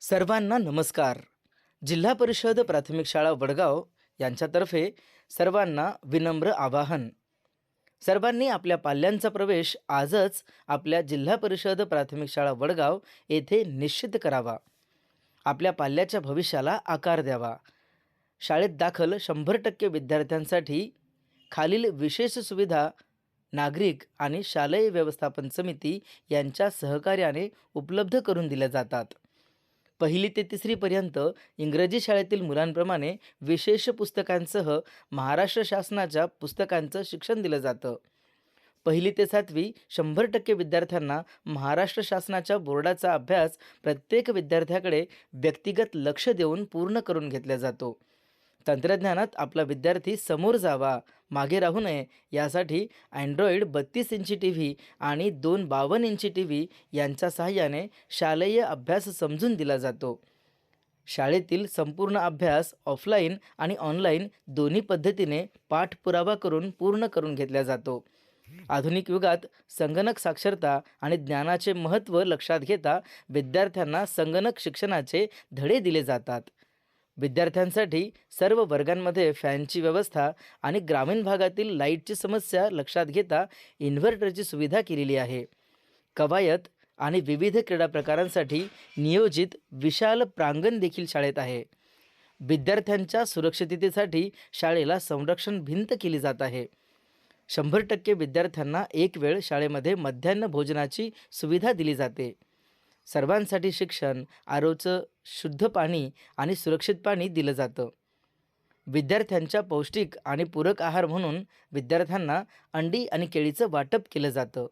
सर्वांना नमस्कार. जिल्हा परिषद प्राथमिक शाळा वडगाव यांच्यातर्फे सर्वांना विनम्र आवाहन. सर्वांनी आपल्या पाल्यांचा प्रवेश आजच आपल्या जिल्हा परिषद प्राथमिक शाळा वडगाव येथे निश्चित करावा. आपल्या पाल्याच्या भविष्याला आकार द्यावा. शाळेत दाखल शंभर टक्के विद्यार्थ्यांसाठी खालील विशेष सुविधा नागरिक आणि शालेय व्यवस्थापन समिती यांच्या सहकार्याने उपलब्ध करून दिल्या जातात. पहिली ते तिसरीपर्यंत इंग्रजी शाळेतील मुलांप्रमाणे विशेष पुस्तकांसह महाराष्ट्र शासनाच्या पुस्तकांचं शिक्षण दिलं जातं. पहिली ते सातवी शंभर टक्के विद्यार्थ्यांना महाराष्ट्र शासनाच्या बोर्डाचा अभ्यास प्रत्येक विद्यार्थ्याकडे व्यक्तिगत लक्ष देऊन पूर्ण करून घेतला जातो. तंत्रज्ञानात आपला विद्यार्थी समोर जावा मागे राहू नये यासाठी अँड्रॉईड बत्तीस इंची टी व्ही आणि दोन बावन्न इंची टी व्ही यांच्या सहाय्याने शालेय अभ्यास समजून दिला जातो. शाळेतील संपूर्ण अभ्यास ऑफलाईन आणि ऑनलाईन दोन्ही पद्धतीने पाठपुरावा करून पूर्ण करून घेतला जातो. आधुनिक युगात संगणक साक्षरता आणि ज्ञानाचे महत्त्व लक्षात घेता विद्यार्थ्यांना संगणक शिक्षणाचे धडे दिले जातात. विद्यार्थ्यांसाठी सर्व वर्गांमध्ये फॅनची व्यवस्था आणि ग्रामीण भागातील लाईटची समस्या लक्षात घेता इन्व्हर्टरची सुविधा केलेली आहे. कवायत आणि विविध क्रीडा प्रकारांसाठी नियोजित विशाल प्रांगण देखील शाळेत आहे. विद्यार्थ्यांच्या सुरक्षिततेसाठी शाळेला संरक्षण भिंत केली जात आहे. शंभर टक्के विद्यार्थ्यांना एक वेळ शाळेमध्ये मध्यान्ह भोजनाची सुविधा दिली जाते. सर्वांसाठी शिक्षण आरोचं शुद्ध पाणी आणि सुरक्षित पाणी दिलं जातं. विद्यार्थ्यांच्या पौष्टिक आणि पूरक आहार म्हणून विद्यार्थ्यांना अंडी आणि केळीचं वाटप केलं जातं.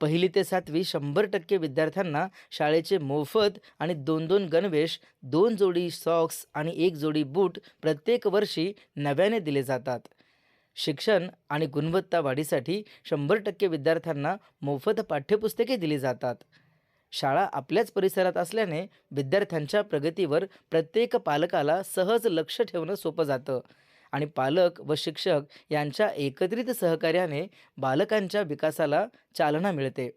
पहिली ते सातवी शंभर टक्के विद्यार्थ्यांना शाळेचे मोफत आणि दोन दोन गणवेश दोन जोडी सॉक्स आणि एक जोडी बूट प्रत्येक वर्षी नव्याने दिले जातात. शिक्षण आणि गुणवत्ता वाढीसाठी शंभर टक्के विद्यार्थ्यांना मोफत पाठ्यपुस्तके दिली जातात. शाळा आपल्याच परिसरात असल्याने विद्यार्थ्यांच्या प्रगतीवर प्रत्येक पालकाला सहज लक्ष ठेवणं सोपं जातं. आणि पालक व शिक्षक यांच्या एकत्रित सहकार्याने बालकांच्या विकासाला चालना मिळते.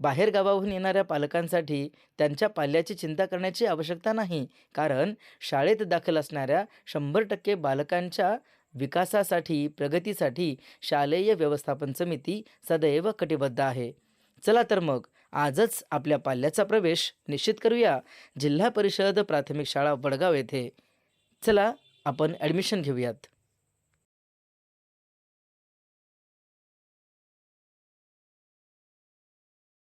बाहेरगावाहून येणाऱ्या पालकांसाठी त्यांच्या पाल्याची चिंता करण्याची आवश्यकता नाही कारण शाळेत दाखल असणाऱ्या शंभर टक्के बालकांच्या विकासासाठी प्रगतीसाठी शालेय व्यवस्थापन समिती सदैव कटिबद्ध आहे. चला तर मग आजच आपल्या पाल्याचा प्रवेश निश्चित करूया. जिल्हा परिषद प्राथमिक शाळा वडगाव येथे. चला आपण ॲडमिशन घेऊयात.